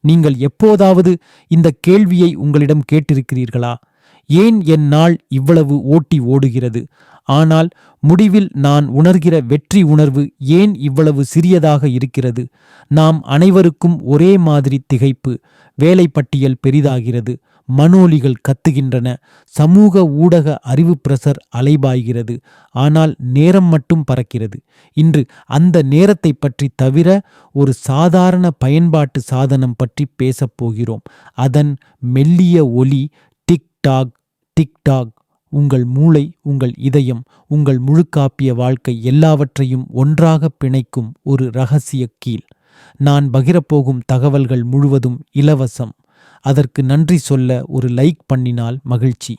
நீங்கள் எப்போதாவது இந்த கேள்வியை உங்களிடம் கேட்டிருக்கிறீர்களா? ஏன் என் நாள் இவ்வளவு ஓட்டி ஓடுகிறது? ஆனால் முடிவில் நான் உணர்கிற வெற்றி உணர்வு ஏன் இவ்வளவு சிறியதாக இருக்கிறது? நாம் அனைவருக்கும் ஒரே மாதிரி திகைப்பு வேலைப்பட்டியல் பெரிதாகிறது. மனோலிகள் கத்துகின்றன. சமூக ஊடக அறிவு பிரசர் அலைபாய்கிறது. ஆனால் நேரம் மட்டும் பறக்கிறது. இன்று அந்த நேரத்தை பற்றி தவிர ஒரு சாதாரண பயன்பாட்டு சாதனம் பற்றி பேசப் போகிறோம். அதன் மெல்லிய ஒலி டிக்டாக் டிக்டாக் உங்கள் மூளை உங்கள் இதயம் உங்கள் முழுக்காப்பிய வாழ்க்கை எல்லாவற்றையும் ஒன்றாக பிணைக்கும் ஒரு ரகசிய கீழ். நான் பகிரப்போகும் தகவல்கள் முழுவதும் இலவசம். அதற்கு நன்றி சொல்ல ஒரு லைக் பண்ணினால் மகிழ்ச்சி.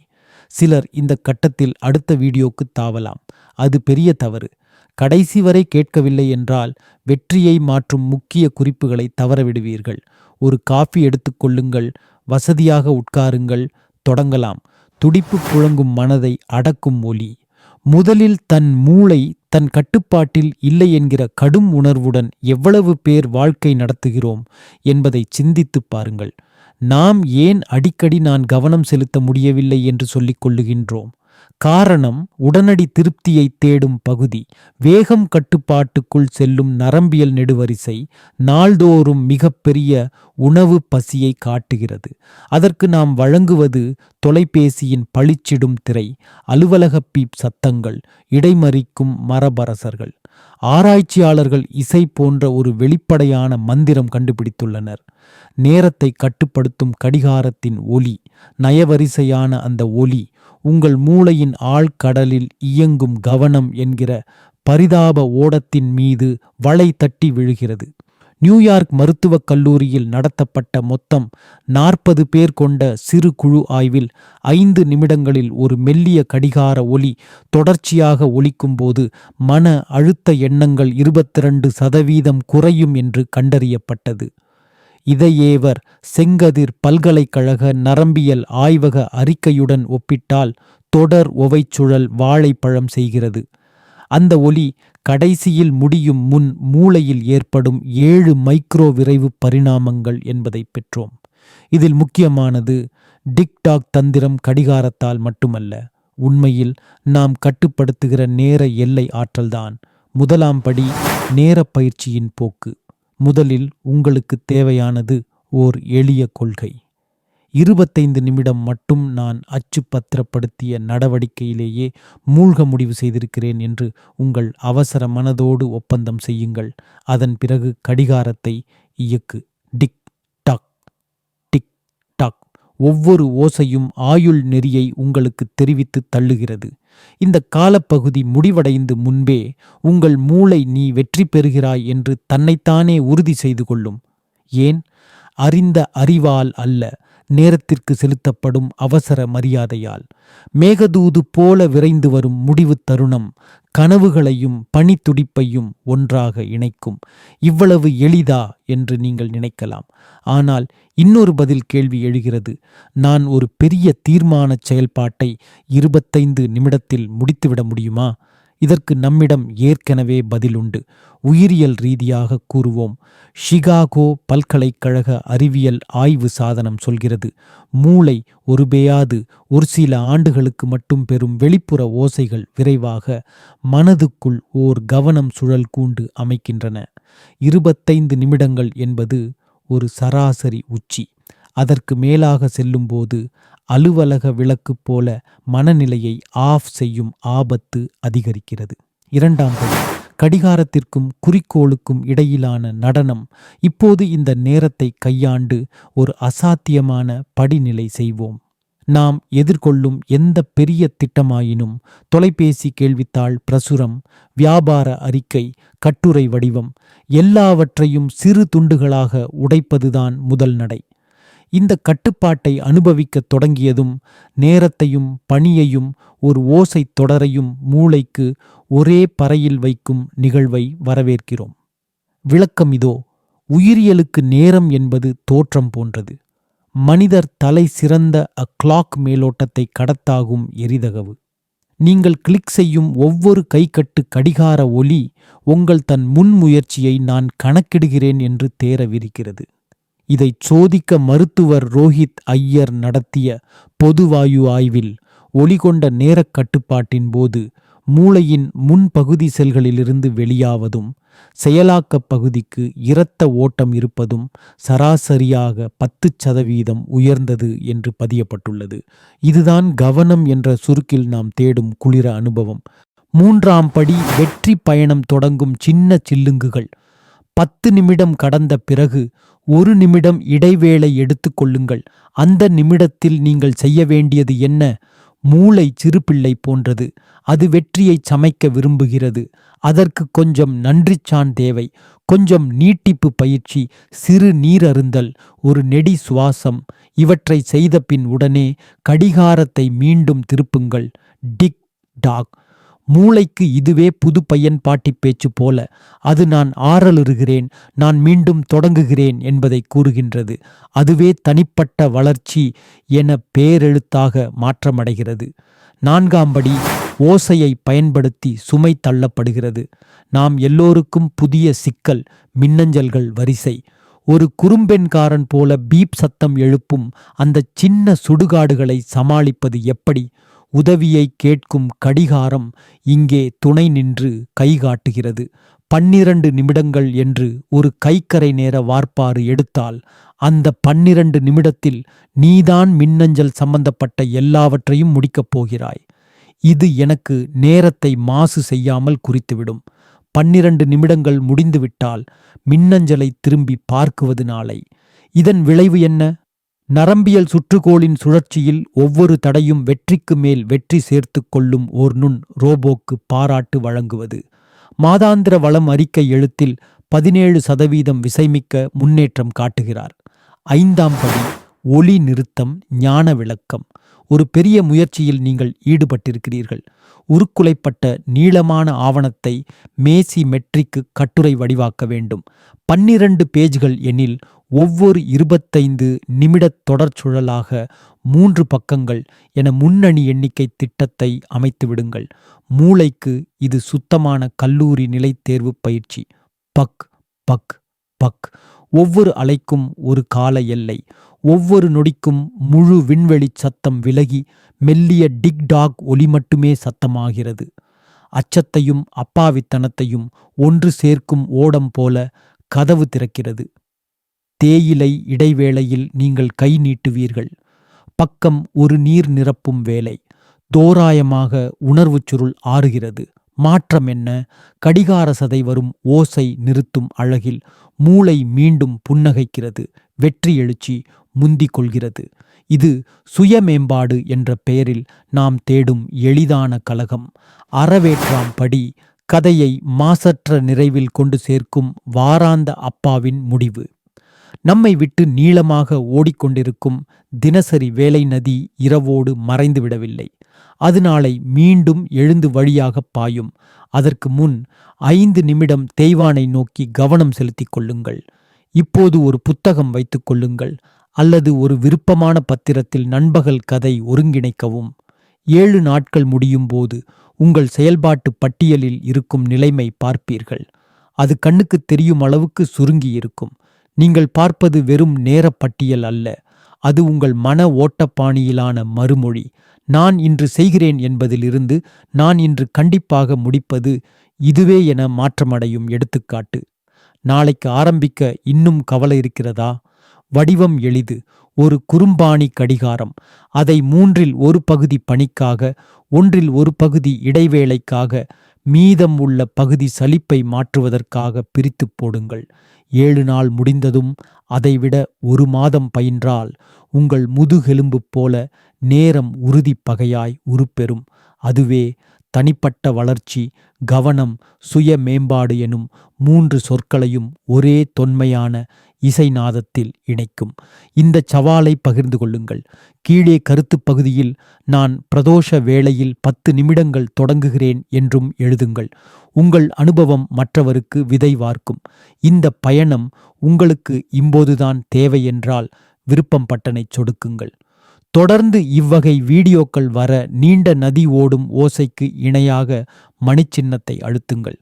சிலர் இந்த கட்டத்தில் அடுத்த வீடியோக்கு தாவலாம். அது பெரிய தவறு. கடைசி வரை கேட்கவில்லை என்றால் வெற்றியை மாற்றும் முக்கிய குறிப்புகளை தவறவிடுவீர்கள். ஒரு காஃபி எடுத்துக்கொள்ளுங்கள் வசதியாக உட்காருங்கள் தொடங்கலாம். துடிப்பு புழங்கும் மனதை அடக்கும் ஒலி. முதலில் தன் மூளை தன் கட்டுப்பாட்டில் இல்லை என்கிற கடும் உணர்வுடன் எவ்வளவு பேர் வாழ்க்கை நடத்துகிறோம் என்பதை சிந்தித்துப் பாருங்கள். நாம் ஏன் அடிக்கடி நான் கவனம் செலுத்த முடியவில்லை என்று சொல்லிக் கொள்ளுகின்றோம்? காரணம் உடனடி திருப்தியை தேடும் பகுதி. வேகம் கட்டுப்பாட்டுக்குள் செல்லும் நரம்பியல் நெடுவரிசை நாள்தோறும் மிகப்பெரிய உணவு பசியை காட்டுகிறது. அதற்கு நாம் வழங்குவது தொலைபேசியின் பளிச்சிடும் திரை அலுவலக பீப் சத்தங்கள் இடைமறிக்கும் மரபரசர்கள். ஆராய்ச்சியாளர்கள் இசை போன்ற ஒரு வெளிப்படையான மந்திரம் கண்டுபிடித்துள்ளனர். நேரத்தை கட்டுப்படுத்தும் கடிகாரத்தின் ஒலி நயவரிசையான அந்த ஒலி உங்கள் மூளையின் ஆழ்கடலில் இயங்கும் கவனம் என்கிற பரிதாப ஓடத்தின் மீது வளை தட்டி விழுகிறது. நியூயார்க் மருத்துவக் கல்லூரியில் நடத்தப்பட்ட மொத்தம் நாற்பது பேர் கொண்ட சிறு குழு ஆய்வில் ஐந்து நிமிடங்களில் ஒரு மெல்லிய கடிகார ஒலி தொடர்ச்சியாக ஒலிக்கும்போது மன அழுத்த எண்ணங்கள் இருபத்திரண்டு சதவீதம் குறையும் என்று கண்டறியப்பட்டது. இதையேவர் செங்கதிர் பல்கலைக்கழக நரம்பியல் ஆய்வக அறிக்கையுடன் ஒப்பிட்டால் தொடர் ஒவைச்சுழல் வாழைப்பழம் செய்கிறது. அந்த ஒலி கடைசியில் முடியும் முன் மூளையில் ஏற்படும் ஏழு மைக்ரோ விரைவு பரிணாமங்கள் என்பதை பெற்றோம். இதில் முக்கியமானது டிக்டாக் தந்திரம் கடிகாரத்தால் மட்டுமல்ல உண்மையில் நாம் கட்டுப்படுத்துகிற நேர எல்லை ஆற்றல்தான். முதலாம் படி நேர பயிற்சியின் போக்கு. முதலில் உங்களுக்கு தேவையானது ஓர் எளிய கொள்கை. இருபத்தைந்து நிமிடம் மட்டும் நான் அச்சு பத்திரப்படுத்திய நடவடிக்கையிலேயே மூழ்க முடிவு செய்திருக்கிறேன் என்று உங்கள் அவசர மனதோடு ஒப்பந்தம் செய்யுங்கள். அதன் பிறகு கடிகாரத்தை இயக்கு. Tick tock tick tock. ஒவ்வொரு ஓசையும் ஆயுள் நெறியை உங்களுக்கு தெரிவித்து தள்ளுகிறது. இந்த காலப்பகுதி முடிவடைந்து முன்பே உங்கள் மூளை நீ வெற்றி பெறுகிறாய் என்று தன்னைத்தானே உறுதி செய்து கொள்ளும். ஏன்? அறிந்த அறிவால் அல்ல. நேரத்திற்கு செலுத்தப்படும் அவசர மரியாதையால். மேகதூது போல விரைந்து வரும் முடிவு தருணம் கனவுகளையும் பணித்துடிப்பையும் ஒன்றாக இணைக்கும். இவ்வளவு எளிதா என்று நீங்கள் நினைக்கலாம். ஆனால் இன்னொரு பதில் கேள்வி எழுகிறது. நான் ஒரு பெரிய தீர்மான செயல்பாட்டை இருபத்தைந்து நிமிடத்தில் முடித்துவிட முடியுமா? இதற்கு நம்மிடம் ஏற்கனவே பதிலுண்டு. உயிரியல் ரீதியாக கூறுவோம். ஷிகாகோ பல்கலைக்கழக அறிவியல் ஆய்வு சாதனம் சொல்கிறது மூளை ஒருபேயாது ஒரு சில ஆண்டுகளுக்கு மட்டும் பெறும் வெளிப்புற ஓசைகள் விரைவாக மனதுக்குள் ஓர் கவனம் சுழல் கூண்டு அமைக்கின்றன. இருபத்தைந்து நிமிடங்கள் என்பது ஒரு சராசரி உச்சி. அதற்கு மேலாக செல்லும்போது அலுவலக விளக்கு போல மனநிலையை ஆஃப் செய்யும் ஆபத்து அதிகரிக்கிறது. இரண்டாம் படி கடிகாரத்திற்கும் குறிக்கோளுக்கும் இடையிலான நடனம். இப்போது இந்த நேரத்தை கையாண்டு ஒரு அசாத்தியமான படிநிலை செய்வோம். நாம் எதிர்கொள்ளும் எந்த பெரிய திட்டமாயினும் தொலைபேசி கேள்வித்தாள் பிரசுரம் வியாபார அறிக்கை கட்டுரை வடிவம் எல்லாவற்றையும் சிறு துண்டுகளாக உடைப்பதுதான் முதல் நடை. இந்த கட்டுப்பாட்டை அனுபவிக்கத் தொடங்கியதும் நேரத்தையும் பணியையும் ஒரு ஓசை தொடரையும் மூளைக்கு ஒரே பறையில் வைக்கும் நிகழ்வை வரவேற்கிறோம். விளக்கம் இதோ உயிரியலுக்கு நேரம் என்பது தோற்றம் போன்றது. மனிதர் தலை சிறந்த அ கிளாக் மேலோட்டத்தை கடத்தாகும் எரிதகவு. நீங்கள் கிளிக் செய்யும் ஒவ்வொரு கைக்கட்டு கடிகார ஒலி உங்கள் தன் முன்முயற்சியை நான் கணக்கிடுகிறேன் என்று தேரவிருக்கிறது. இதைச் சோதிக்க மருத்துவர் ரோஹித் ஐயர் நடத்திய பொதுவாயு ஆய்வில் ஒளிகொண்ட நேரக் கட்டுப்பாட்டின் போது மூளையின் முன்பகுதி செல்களிலிருந்து வெளியாவதும் செயலாக்கப் பகுதிக்கு இரத்த ஓட்டம் இருப்பதும் சராசரியாக பத்து சதவீதம் உயர்ந்தது என்று பதியப்பட்டுள்ளது. இதுதான் கவனம் என்ற சுருக்கில் நாம் தேடும் குளிர அனுபவம். மூன்றாம் படி வெற்றி பயணம் தொடங்கும் சின்ன சில்லுங்குகள். பத்து நிமிடம் கடந்த பிறகு ஒரு நிமிடம் இடைவேளை எடுத்துக்கொள்ளுங்கள் அந்த நிமிடத்தில் நீங்கள் செய்ய வேண்டியது என்ன? மூளை சிறுபிள்ளை போன்றது. அது வெற்றியை சமைக்க விரும்புகிறது. அதற்கு கொஞ்சம் நன்றிச்சான் தேவை. கொஞ்சம் நீட்டிப்பு பயிற்சி சிறு நீரருந்தல் ஒரு நெடி சுவாசம். இவற்றை செய்த பின் உடனே கடிகாரத்தை மீண்டும் திருப்புங்கள். Tick tock. மூளைக்கு இதுவே புது பையன் பாட்டி பேச்சு போல. அது நான் ஆறலுறுகிறேன் நான் மீண்டும் தொடங்குகிறேன் என்பதை கூறுகின்றது. அதுவே தனிப்பட்ட வளர்ச்சி என பேரெழுத்தாக மாற்றமடைகிறது. நான்காம்படி ஓசையை பயன்படுத்தி சுமை தள்ளப்படுகிறது. நாம் எல்லோருக்கும் புதிய சிக்கல் மின்னஞ்சல்கள் வரிசை. ஒரு குறும்பெண்காரன் போல பீப் சத்தம் எழுப்பும் அந்த சின்ன சுடுகாடுகளை சமாளிப்பது எப்படி? உதவியை கேட்கும் கடிகாரம் இங்கே துணை நின்று கைகாட்டுகிறது பன்னிரண்டு நிமிடங்கள் என்று ஒரு கைக்கரை நேர வார்ப்பாறு எடுத்தால் அந்த பன்னிரண்டு நிமிடத்தில் நீதான் மின்னஞ்சல் சம்பந்தப்பட்ட எல்லாவற்றையும் முடிக்கப் போகிறாய். இது எனக்கு நேரத்தை மாசு செய்யாமல் குறித்துவிடும். பன்னிரண்டு நிமிடங்கள் முடிந்துவிட்டால் மின்னஞ்சலை திரும்பி பார்க்குவது நாளை. இதன் விளைவு என்ன? நரம்பியல் சுற்றுகோளின் சுழற்சியில் ஒவ்வொரு தடையும் வெற்றிக்கு மேல் வெற்றி சேர்த்து கொள்ளும் ஓர் நுண் ரோபோக்கு பாராட்டு வழங்குவது. மாதாந்திர வளம் அறிக்கை எழுத்தில் பதினேழு சதவீதம் விசைமிக்க முன்னேற்றம் காட்டுகிறார். ஐந்தாம் படி ஒளி நிறுத்தம் ஞான விளக்கம். ஒரு பெரிய முயற்சியில் நீங்கள் ஈடுபட்டிருக்கிறீர்கள். உருக்குலைப்பட்ட நீளமான ஆவணத்தை மேசி மெட்ரிக்கு கட்டுரை வடிவாக்க வேண்டும். பன்னிரண்டு பேஜ்கள் எனில் ஒவ்வொரு இருபத்தைந்து நிமிடத் தொடர்ச்சுழலாக மூன்று பக்கங்கள் என முன்னணி எண்ணிக்கை திட்டத்தை அமைத்துவிடுங்கள் மூளைக்கு இது சுத்தமான கல்லூரி நிலைத் தேர்வு பயிற்சி. பக் பக் பக். ஒவ்வொரு அலைக்கும் ஒரு கால எல்லை. ஒவ்வொரு நொடிக்கும் முழு விண்வெளி சத்தம் விலகி மெல்லிய டிக் டாக் ஒலி மட்டுமே சத்தமாகிறது. அச்சத்தையும் அப்பாவித்தனத்தையும் ஒன்று சேர்க்கும் ஓடம் போல கதவு திறக்கிறது. தேயிலை இடைவேளையில் நீங்கள் கை நீட்டுவீர்கள். பக்கம் ஒரு நீர் நிரப்பும் வேலை. தோராயமாக உணர்வுச் சுருள் ஆறுகிறது. மாற்றம் என்ன? கடிகார சதை வரும் ஓசை நிறுத்தும் அழகில் மூளை மீண்டும் புன்னகைக்கிறது. வெற்றி எழுச்சி முந்திக் கொள்கிறது. இது சுய மேம்பாடு என்ற பெயரில் நாம் தேடும் எளிதான கலகம் அறவேற்றாம் படி கதையை மாசற்ற நிறைவில் கொண்டு சேர்க்கும் வாராந்த அப்பாவின் முடிவு. நம்மை விட்டு நீளமாக ஓடிக்கொண்டிருக்கும் தினசரி வேலை நதி இரவோடு மறைந்துவிடவில்லை. அது நாளை மீண்டும் எழுந்து வழியாக பாயும். அதற்கு முன் ஐந்து நிமிடம் தேய்வானை நோக்கி கவனம் செலுத்திக் கொள்ளுங்கள். இப்போது ஒரு புத்தகம் வைத்துக் கொள்ளுங்கள். அல்லது ஒரு விருப்பமான பத்திரத்தில் நண்பகல் கதை ஒருங்கிணைக்கவும். ஏழு நாட்கள் முடியும் போது உங்கள் செயல்பாட்டு பட்டியலில் இருக்கும் நிலைமை பார்ப்பீர்கள். அது கண்ணுக்கு தெரியும் அளவுக்கு சுருங்கி இருக்கும். நீங்கள் பார்ப்பது வெறும் நேரப்பட்டியல் அல்ல. அது உங்கள் மன ஓட்டப்பாணியிலான மறுமொழி. நான் இன்று செய்கிறேன் என்பதிலிருந்து நான் இன்று கண்டிப்பாக முடிப்பது இதுவே என மாற்றமடையும் எடுத்துக்காட்டு. நாளைக்கு ஆரம்பிக்க இன்னும் கவலை இருக்கிறதா? வடிவம் எளிது. ஒரு குறும்பாணி கடிகாரம். அதை மூன்றில் ஒரு பகுதி பணிக்காக ஒன்றில் ஒரு பகுதி இடைவேளைக்காக மீதம் உள்ள பகுதி சலிப்பை மாற்றுவதற்காக பிரித்து போடுங்கள். ஏழு நாள் முடிந்ததும் அதைவிட ஒரு மாதம் பயின்றால் உங்கள் முதுகெலும்பு போல நேரம் உறுதி பகையாய் உருப்பெறும். அதுவே தனிப்பட்ட வளர்ச்சி கவனம் சுய மேம்பாடு எனும் மூன்று சொற்களையும் ஒரே தொன்மையான இசைநாதத்தில் இணைக்கும். இந்த சவாலை பகிர்ந்து கொள்ளுங்கள். கீழே கருத்துப் பகுதியில் நான் பிரதோஷ வேளையில் பத்து நிமிடங்கள் தொடங்குகிறேன் என்றும் எழுதுங்கள். உங்கள் அனுபவம் மற்றவருக்கு விதை வார்க்கும். இந்த பயணம் உங்களுக்கு இம்போதுதான் தேவை என்றால் விருப்பம் பட்டனைச் சொடுக்குங்கள். தொடர்ந்து இவ்வகை வீடியோக்கள் வர நீண்ட நதி ஓடும் ஓசைக்கு இணையாக மணிச்சின்னத்தை அழுத்துங்கள்.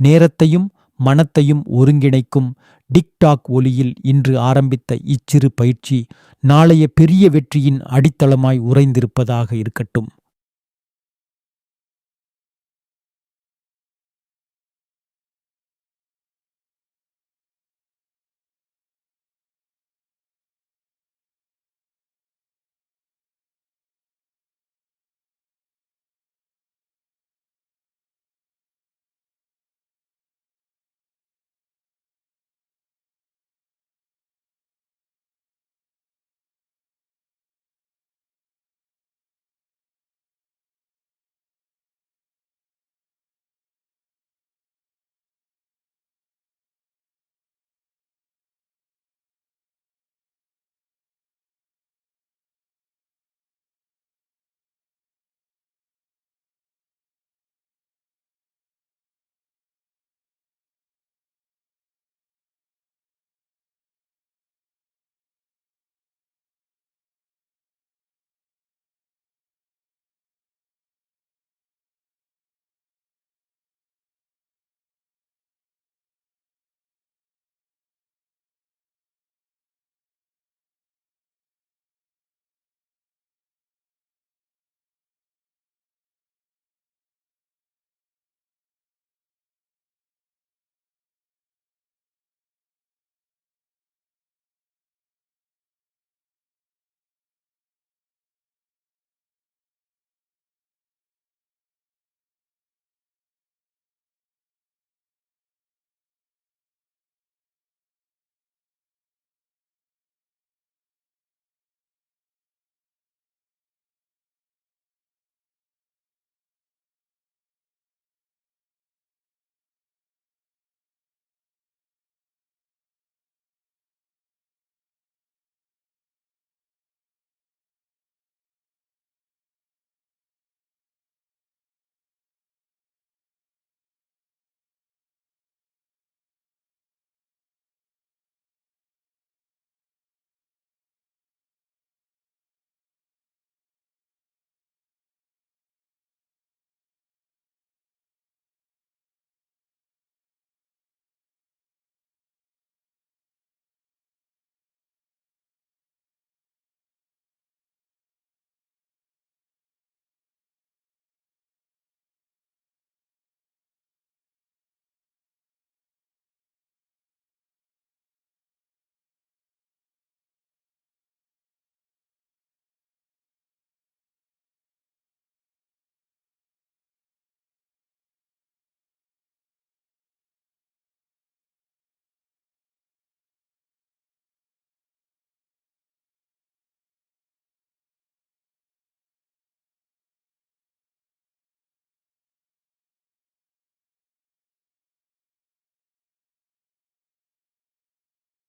நேரத்தையும் மனத்தையும் ஒருங்கிணைக்கும் டிக்டாக் ஒலியில் இன்று ஆரம்பித்த இச்சிறு பயிற்சி நாளைய பெரிய வெற்றியின் அடித்தளமாய் உறைந்திருப்பதாக இருக்கட்டும்.